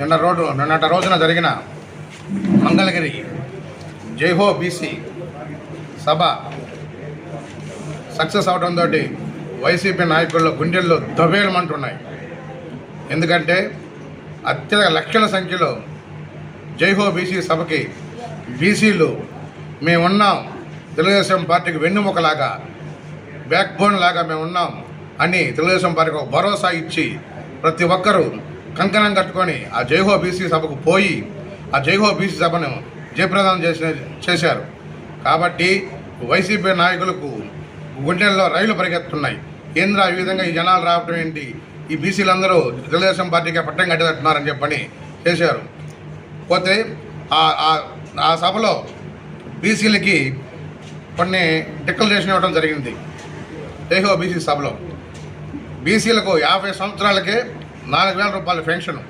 నిన్న రోడ్డు నిన్నటి రోజున జరిగిన మంగళగిరి జైహో బీసీ సభ సక్సెస్ అవడంతో వైసీపీ నాయకుల్లో గుండెల్లో దబేలమంటున్నాయి. ఎందుకంటే అత్యధిక లక్షల సంఖ్యలో జైహో బీసీ సభకి బీసీలు మేమున్నాం తెలుగుదేశం పార్టీకి వెన్నుముకలాగా బ్యాక్ బోన్ లాగా మేము ఉన్నాం అని తెలుగుదేశం పార్టీకి ఒక భరోసా ఇచ్చి ప్రతి ఒక్కరూ కంకణం కట్టుకొని ఆ జైహో బీసీ సభకు పోయి ఆ జైహో బీసీ సభను జయప్రదం చేసిన చేశారు. కాబట్టి వైసీపీ నాయకులకు గుండెల్లో రైలు పరిగెత్తున్నాయి. కేంద్ర ఈ విధంగా ఈ జనాలు రావటం ఏంటి? ఈ బీసీలందరూ తెలుగుదేశం పార్టీకి పట్టం కట్టేటట్టున్నారని చెప్పని చేశారు. పోతే ఆ- ఆ సభలో బీసీలకి కొన్ని డిక్లరేషన్ ఇవ్వడం జరిగింది. ఏహో బీసీ సభలో బీసీలకు యాభై సంవత్సరాలకే నాలుగు వేల రూపాయల పెన్షన్.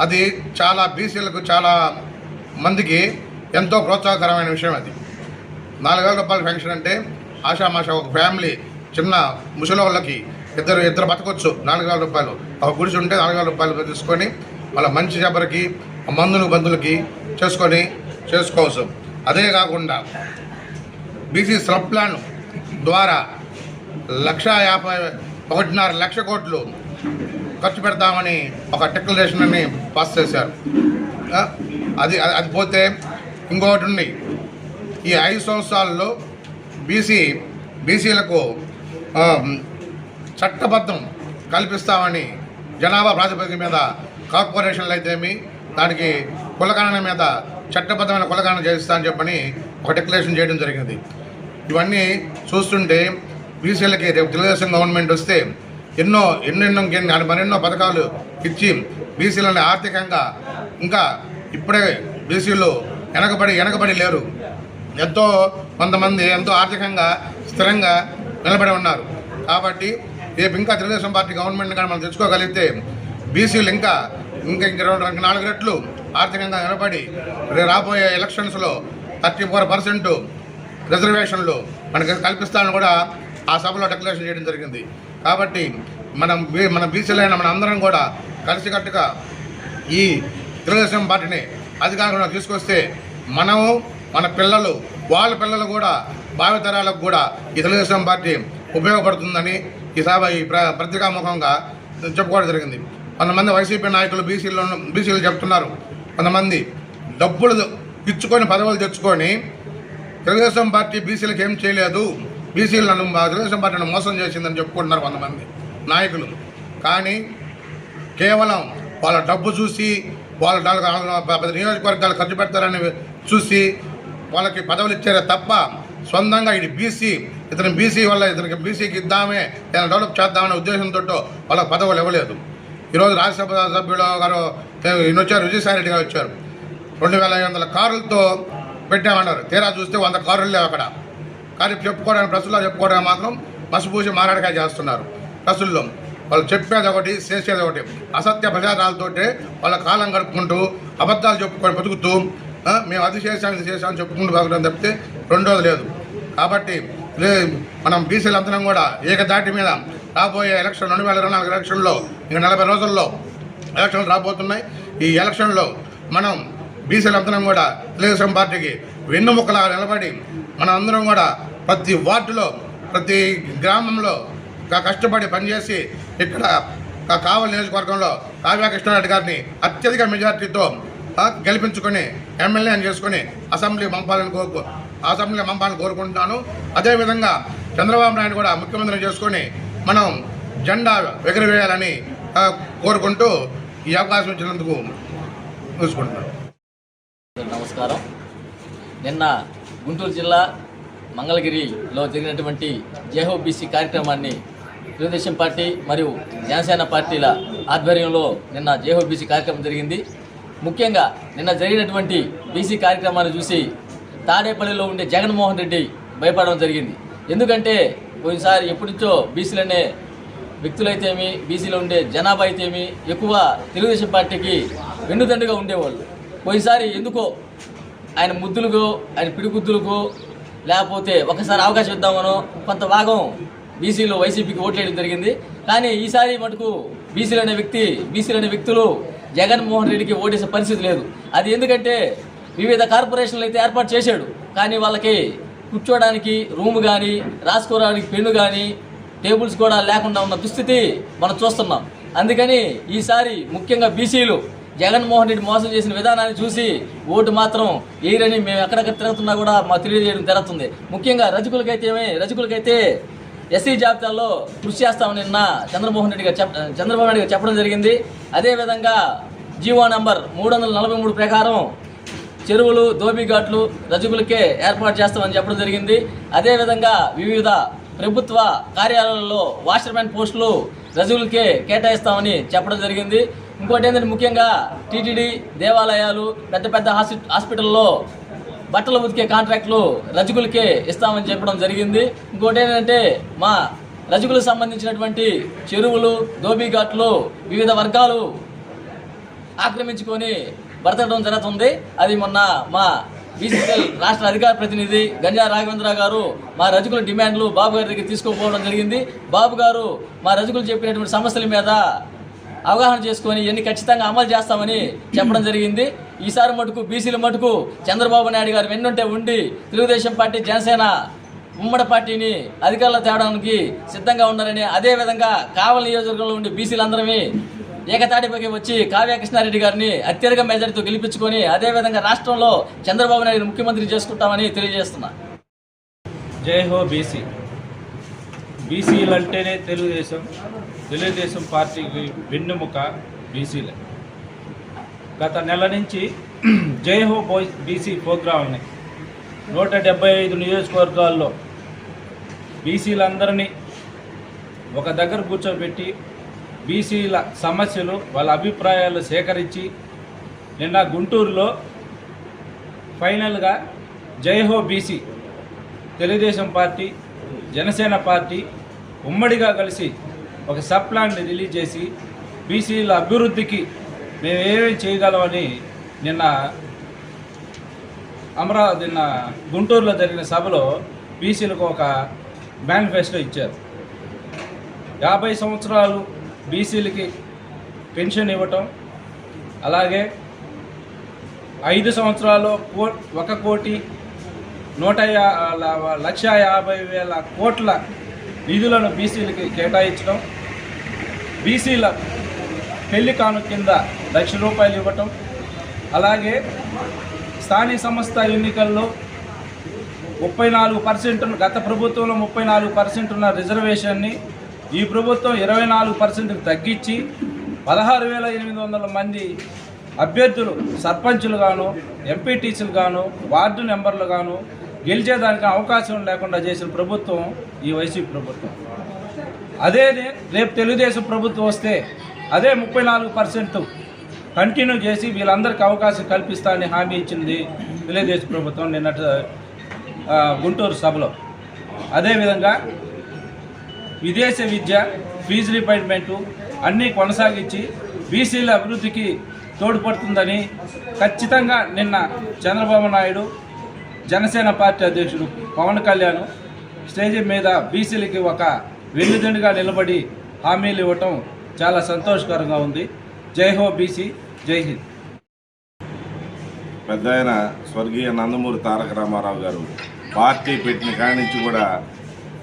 అది చాలా బీసీలకు చాలా మందికి ఎంతో ప్రోత్సాహకరమైన విషయం అది. నాలుగు వేల రూపాయల పెన్షన్ అంటే ఆషామాష ఒక ఫ్యామిలీ చిన్న ముసలి వాళ్ళకి ఇద్దరు ఇద్దరు బతకొచ్చు నాలుగు వేల రూపాయలు. ఒక గుడిసి ఉంటే నాలుగు వేల రూపాయలు తీసుకొని వాళ్ళ మంచి జబరికి మందులు బంధువులకి చేసుకొని చేసుకోవచ్చు. అదే కాకుండా బీసీ సబ్ ప్లాన్ ద్వారా లక్ష యాభై ఒకటిన్నర లక్ష కోట్లు ఖర్చు పెడతామని ఒక డిక్లరేషన్ని పాస్ చేశారు. అది అది- అది పోతే ఇంకొకటి ఉంది. ఈ ఐదు సంవత్సరాల్లో బీసీ బీసీలకు చట్టబద్ధం కల్పిస్తామని జనాభా ప్రాతిపదిక మీద కార్పొరేషన్లు అయితేమి దానికి కులగణన మీద చట్టబద్ధమైన కులగణన చేస్తా అని చెప్పని ఒక డిక్లరేషన్ చేయడం జరిగింది. ఇవన్నీ చూస్తుంటే బీసీలకి రేపు తెలుగుదేశం గవర్నమెంట్ వస్తే ఎన్నో ఎన్నెన్నో ఇంకెన్నో మరెన్నో పథకాలు ఇచ్చి బీసీలని ఆర్థికంగా ఇంకా ఇప్పుడే బీసీలు వెనకబడి వెనకబడి లేరు. ఎంతో కొంతమంది ఎంతో ఆర్థికంగా స్థిరంగా నిలబడి ఉన్నారు. కాబట్టి రేపు ఇంకా తెలుగుదేశం పార్టీ గవర్నమెంట్ కానీ మనం తెచ్చుకోగలిగితే బీసీలు ఇంకా ఇంకా ఇంక రెండు నాలుగు రెట్లు ఆర్థికంగా నిలబడి రాబోయే ఎలక్షన్స్లో థర్టీ ఫోర్ పర్సెంట్ రిజర్వేషన్లు మనకి కల్పిస్తానని కూడా ఆ సభలో డిక్లరేషన్ చేయడం జరిగింది. కాబట్టి మనం మన బీసీలైన మన అందరం కూడా కలిసికట్టుగా ఈ తెలుగుదేశం పార్టీని అధికారంలో తీసుకొస్తే మనము మన పిల్లలు వాళ్ళ పిల్లలు కూడా భావితరాలకు కూడా ఈ తెలుగుదేశం పార్టీ ఉపయోగపడుతుందని ఈ సభ ఈ ప్ర పత్రికాముఖంగా చెప్పుకోవడం జరిగింది. కొంతమంది వైసీపీ నాయకులు బీసీలో బీసీలు చెప్తున్నారు. కొంతమంది డబ్బులు ఇచ్చుకొని పదవులు తెచ్చుకొని తెలుగుదేశం పార్టీ బీసీలకు ఏం చేయలేదు. బీసీలను తెలుగుదేశం పార్టీని మోసం చేసిందని చెప్పుకుంటున్నారు కొంతమంది నాయకులు. కానీ కేవలం వాళ్ళ డబ్బు చూసి వాళ్ళ పెద్ద నియోజకవర్గాలు ఖర్చు పెడతారని చూసి వాళ్ళకి పదవులు ఇచ్చారే తప్ప సొంతంగా ఇది బీసీ ఇతను బీసీ వల్ల ఇతనికి బీసీకి ఇద్దామే ఇలా డెవలప్ చేద్దామనే ఉద్దేశంతో వాళ్ళకి పదవులు ఇవ్వలేదు. ఈరోజు రాజ్యసభ సభ్యులు గారు ఈయన వచ్చారు విజయసాయి రెడ్డి గారు వచ్చారు. రెండు వేల ఐదు వందల కారులతో పెట్టామన్నారు. తీరా చూస్తే వంద కారులు లేవు అక్కడ. కానీ చెప్పుకోవడానికి ప్రజల్లో చెప్పుకోవడానికి మాత్రం మసిపూసి మారాడకాయ చేస్తున్నారు. ప్రజల్లో వాళ్ళు చెప్పేది ఒకటి చేసేది ఒకటి. అసత్య ప్రచారాలతోటి వాళ్ళ కాలం గడుపుకుంటూ అబద్ధాలు చెప్పుకొని బతుకుతూ మేము అది చేసాం ఇది చేసాం చెప్పుకుంటూ బాగుంటాం తప్పితే రెండోది లేదు. కాబట్టి మనం బీసీలు అందరం కూడా ఏకదాటి మీద రాబోయే ఎలక్షన్ రెండు వేల ఇరవై నాలుగు ఎలక్షన్లో ఇంకా నలభై రోజుల్లో ఎలక్షన్లు రాబోతున్నాయి. ఈ ఎలక్షన్లో మనం బీసీలు అందరం కూడా తెలుగుదేశం పార్టీకి వెన్నుముక్కలా నిలబడి మన అందరం కూడా ప్రతి వార్డులో ప్రతి గ్రామంలో కష్టపడి పనిచేసి ఇక్కడ కా- కావలి నియోజకవర్గంలో కావ్యా కృష్ణారెడ్డి గారిని అత్యధిక మెజార్టీతో గెలిపించుకొని ఎమ్మెల్యే అని చేసుకొని అసెంబ్లీ పంపాలని కోరుకు అసెంబ్లీ పంపాలని కోరుకుంటున్నాను. అదేవిధంగా చంద్రబాబు నాయుడు కూడా ముఖ్యమంత్రిని చేసుకొని మనం జెండా ఎగురవేయాలని కోరుకుంటూ ఈ అవకాశం ఇచ్చినందుకు చూసుకుంటున్నాను నమస్కారం. నిన్న గుంటూరు జిల్లా మంగళగిరిలో జరిగినటువంటి జేహోబీసీ కార్యక్రమాన్ని తెలుగుదేశం పార్టీ మరియు జనసేన పార్టీల ఆధ్వర్యంలో నిన్న జేహోబీసీ కార్యక్రమం జరిగింది. ముఖ్యంగా నిన్న జరిగినటువంటి బీసీ కార్యక్రమాన్ని చూసి తాడేపల్లిలో ఉండే జగన్మోహన్ రెడ్డి భయపడడం జరిగింది. ఎందుకంటే పోయినసారి ఎప్పటించో బీసీలనే వ్యక్తులైతేమి బీసీలో ఉండే జనాభా అయితేమి ఎక్కువ తెలుగుదేశం పార్టీకి వెన్నుదండుగా ఉండేవాళ్ళు. పోయినసారి ఎందుకో ఆయన ముద్దులకు ఆయన పిడిగుద్దులకు లేకపోతే ఒకసారి అవకాశం ఇద్దామనో కొంత భాగం బీసీలో వైసీపీకి ఓట్లేయడం జరిగింది. కానీ ఈసారి మటుకు బీసీలు అనే వ్యక్తి బీసీలు అనే వ్యక్తులు జగన్మోహన్ రెడ్డికి ఓటేసే పరిస్థితి లేదు. అది ఎందుకంటే వివిధ కార్పొరేషన్లు అయితే ఏర్పాటు చేశాడు. కానీ వాళ్ళకి కూర్చోడానికి రూమ్ కానీ రాసుకోవడానికి పెన్ను కానీ టేబుల్స్ కూడా లేకుండా ఉన్న దుస్థితి మనం చూస్తున్నాం. అందుకని ఈసారి ముఖ్యంగా బీసీలు జగన్మోహన్ రెడ్డి మోసం చేసిన విధానాన్ని చూసి ఓటు మాత్రం ఏరని మేము ఎక్కడెక్కడ తిరుగుతున్నా కూడా మా తెలియజేయడం జరుగుతుంది. ముఖ్యంగా రజకులకైతే ఏమి రజకులకైతే ఎస్సీ జాబితాలో కృషి చేస్తామని నిన్న చంద్రమోహన్ రెడ్డి గారు చెప్ చంద్రబాబు నాయుడు గారు చెప్పడం జరిగింది. అదేవిధంగా జీవో నంబర్ మూడు వందల నలభై మూడు ప్రకారం చెరువులు దోబిఘాట్లు రజకులకే ఏర్పాటు చేస్తామని చెప్పడం జరిగింది. అదేవిధంగా వివిధ ప్రభుత్వ కార్యాలయాల్లో వాషర్మెన్ పోస్టులు రజకులకే కేటాయిస్తామని చెప్పడం జరిగింది. ఇంకోటి ఏంటంటే ముఖ్యంగా టీటీడీ దేవాలయాలు పెద్ద పెద్ద హాస్పిటల్లో బట్టలు ఉతికే కాంట్రాక్టులు రజకులకే ఇస్తామని చెప్పడం జరిగింది. ఇంకోటి ఏంటంటే మా రజకులకు సంబంధించినటువంటి చెరువులు దోబిఘాట్లు వివిధ వర్గాలు ఆక్రమించుకొని బ్రతకడం జరుగుతుంది. అది మొన్న మా బీసీసీఎల్ రాష్ట్ర అధికార ప్రతినిధి గంజా రాఘవేంద్ర గారు మా రజకుల డిమాండ్లు బాబు గారి దగ్గర తీసుకుపోవడం జరిగింది. బాబు గారు మా రజకులు చెప్పినటువంటి సమస్యల మీద అవగాహన చేసుకొని ఎన్ని ఖచ్చితంగా అమలు చేస్తామని చెప్పడం జరిగింది. ఈసారి మటుకు బీసీల మటుకు చంద్రబాబు నాయుడు గారు వెన్నుంటే ఉండి తెలుగుదేశం పార్టీ జనసేన ఉమ్మడి పార్టీని అధికారంలో తేవడానికి సిద్ధంగా ఉన్నారని అదేవిధంగా కావలి నియోజకవర్గంలో ఉండే బీసీలందరమే ఏకతాటిపైకి వచ్చి కావ్య కృష్ణారెడ్డి గారిని అత్యధిక మెజారిటీతో గెలిపించుకొని అదేవిధంగా రాష్ట్రంలో చంద్రబాబు నాయుడు ముఖ్యమంత్రి చేసుకుంటామని తెలియజేస్తున్నా. జై హో బీసీ. బీసీలు అంటేనే తెలుగుదేశం. తెలుగుదేశం పార్టీకి వెన్నెముక బీసీలే. గత నెల నుంచి జై హో బోయ్ బీసీ ప్రోగ్రాంని నూట డెబ్బై ఐదు నియోజకవర్గాల్లో బీసీలందరినీ ఒక దగ్గర కూర్చోబెట్టి బీసీల సమస్యలు వాళ్ళ అభిప్రాయాలు సేకరించి నిన్న గుంటూరులో ఫైనల్గా Jai Ho BC Telugu Desam party Janasena party ఉమ్మడిగా కలిసి ఒక సబ్ ప్లాన్ని రిలీజ్ చేసి బీసీల అభివృద్ధికి మేము ఏమేమి చేయగలమని నిన్న అమరావతి నిన్న గుంటూరులో జరిగిన సభలో బీసీలకు ఒక మేనిఫెస్టో ఇచ్చారు. యాభై సంవత్సరాలు బీసీలకి పెన్షన్ ఇవ్వటం అలాగే ఐదు సంవత్సరాలు కో ఒక కోటి నూట లక్ష యాభై వేల కోట్ల నిధులను బీసీలకి కేటాయించడం బీసీల పెళ్ళి కాను కింద లక్ష రూపాయలు ఇవ్వటం అలాగే స్థానిక సంస్థ ఎన్నికల్లో ముప్పై నాలుగు పర్సెంట్ గత ప్రభుత్వంలో ముప్పై నాలుగు పర్సెంట్ ఉన్న రిజర్వేషన్ని ఈ ప్రభుత్వం ఇరవై నాలుగు పర్సెంట్కి తగ్గించి పదహారు వేల ఎనిమిది వందల మంది అభ్యర్థులు సర్పంచులు గాను ఎంపీటీసీలు గాను వార్డు మెంబర్లు గాను గెలిచేదానికి అవకాశం లేకుండా చేసిన ప్రభుత్వం ఈ వైసీపీ ప్రభుత్వం. అదే రేపు తెలుగుదేశం ప్రభుత్వం వస్తే అదే ముప్పై నాలుగు పర్సెంట్ కంటిన్యూ చేసి వీళ్ళందరికీ అవకాశం కల్పిస్తానని హామీ ఇచ్చింది తెలుగుదేశం ప్రభుత్వం నిన్నటి గుంటూరు సభలో. అదేవిధంగా విదేశ విద్య ఫీజు రిపైట్మెంటు అన్నీ కొనసాగించి బీసీల అభివృద్ధికి తోడ్పడుతుందని ఖచ్చితంగా నిన్న చంద్రబాబు నాయుడు జనసేన పార్టీ అధ్యక్షుడు పవన్ కళ్యాణ్ స్టేజ్ మీద బీసీలకి ఒక వెన్నుదండుగా నిలబడి హామీలు ఇవ్వటం చాలా సంతోషకరంగా ఉంది. జై హో బీసీ జై హింద్. పెద్ద ఆయన స్వర్గీయ నందమూరి తారక రామారావు గారు పార్టీ పెట్టిన కాడి నుంచి కూడా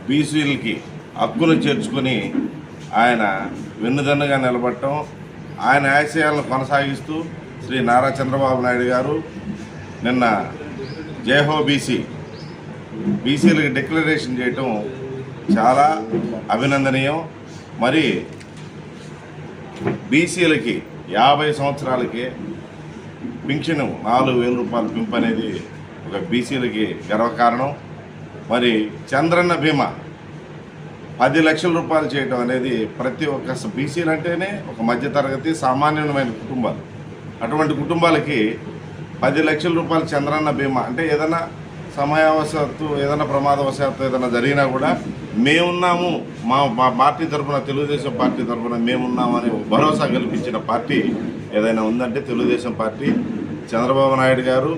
బీసీలకి హక్కులు చేర్చుకుని ఆయన వెన్నుదన్నుగా నిలబడటం ఆయన ఆశయాలను కొనసాగిస్తూ శ్రీ నారా చంద్రబాబు నాయుడు గారు నిన్న జయహో బీసీ. బీసీలకు డిక్లరేషన్ చేయటం చాలా అభినందనీయం. మరి బీసీలకి యాభై సంవత్సరాలకే పింఛను నాలుగు వేల రూపాయల పింపు అనేది ఒక బీసీలకి గర్వకారణం. మరి చంద్రన్న బీమా పది లక్షల రూపాయలు చేయడం అనేది ప్రతి ఒక్క బీసీలు అంటేనే ఒక మధ్యతరగతి సామాన్యమైన కుటుంబాలు. అటువంటి కుటుంబాలకి పది లక్షల రూపాయలు చంద్రన్న బీమా. అంటే ఏదైనా సమయావశాత్తు ఏదైనా ప్రమాదవశాత్తు ఏదైనా జరిగినా కూడా మేమున్నాము. మా మా పార్టీ తరఫున తెలుగుదేశం పార్టీ తరఫున మేమున్నామని భరోసా కల్పించిన పార్టీ ఏదైనా ఉందంటే తెలుగుదేశం పార్టీ చంద్రబాబు నాయుడు గారు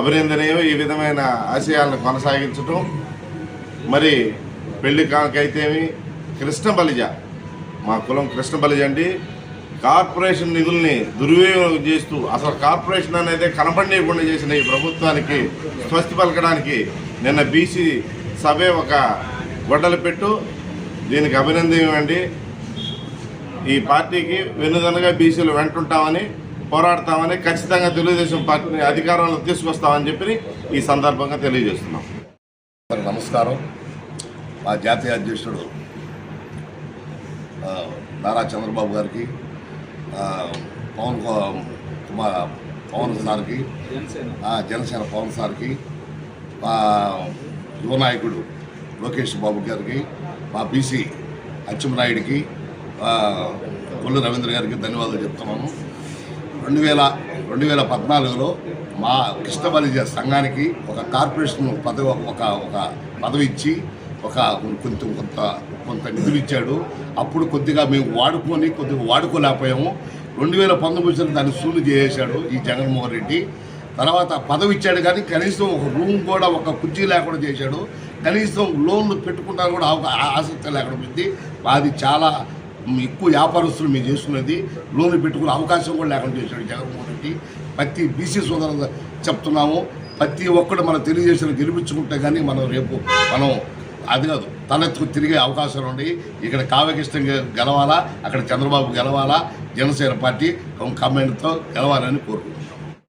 అభినందనీయం. ఈ విధమైన ఆశయాలను కొనసాగించడం మరి పెళ్ళి కాకైతేమి కృష్ణ బలిజ మా కులం కృష్ణ బలిజ అండి. కార్పొరేషన్ నిధుల్ని దుర్వినియోగం చేస్తూ అసలు కార్పొరేషన్ అనేది కనపడలేకుండా చేసిన ఈ ప్రభుత్వానికి స్వస్తి పలకడానికి నిన్న బీసీ సభే ఒక గొడ్డలు పెట్టు. దీనికి అభినందన ఈ పార్టీకి వెన్నుదనగా బీసీలు వెంటుంటామని పోరాడతామని ఖచ్చితంగా తెలుగుదేశం పార్టీని అధికారంలో తీసుకొస్తామని చెప్పి ఈ సందర్భంగా తెలియజేస్తున్నాం. నమస్కారం. మా జాతీయ అధ్యక్షుడు నారా చంద్రబాబు గారికి పవన్ కుమార్ మా పవన్ సార్కి జనసేన పవన్ సార్కి మా యువ నాయకుడు లోకేష్ బాబు గారికి మా బీసీ అచ్చెంనాయుడికి కొల్లు రవీంద్ర గారికి ధన్యవాదాలు చెప్తున్నాను. రెండు వేల రెండు వేల పద్నాలుగులో మా కృష్ణబలిజ సంఘానికి ఒక కార్పొరేషన్ పదవి ఒక ఒక పదవి ఇచ్చి ఒక కొంచెం కొంత కొంత నిధులు ఇచ్చాడు. అప్పుడు కొద్దిగా మేము వాడుకొని కొద్దిగా వాడుకోలేకపోయాము. రెండు వేల పంతొమ్మిదిలో దాన్ని సూలు చేసేశాడు ఈ జగన్మోహన్ రెడ్డి. తర్వాత పదవి ఇచ్చాడు కానీ కనీసం ఒక రూమ్ కూడా ఒక కుర్చీ లేకుండా చేశాడు. కనీసం లోన్లు పెట్టుకుంటారు కూడా ఒక ఆసక్తి లేకుండా ఉంది అది చాలా ఎక్కువ వ్యాపారస్తులు మేము చేసుకునేది. లోన్లు పెట్టుకునే అవకాశం కూడా లేకుండా చేశాడు జగన్మోహన్ రెడ్డి. ప్రతి బీసీ సోదరు చెప్తున్నాము. ప్రతి ఒక్కడు మన తెలుగుదేశం గెలిపించుకుంటే కానీ మనం రేపు మనం అది కాదు. తలెత్తుకు తిరిగే అవకాశాలు ఉన్నాయి ఇక్కడ కావ్యకృష్ణ గెలవాలా అక్కడ చంద్రబాబు గెలవాలా జనసేన పార్టీ కమెంట్తో గెలవాలని కోరుకుంటున్నాను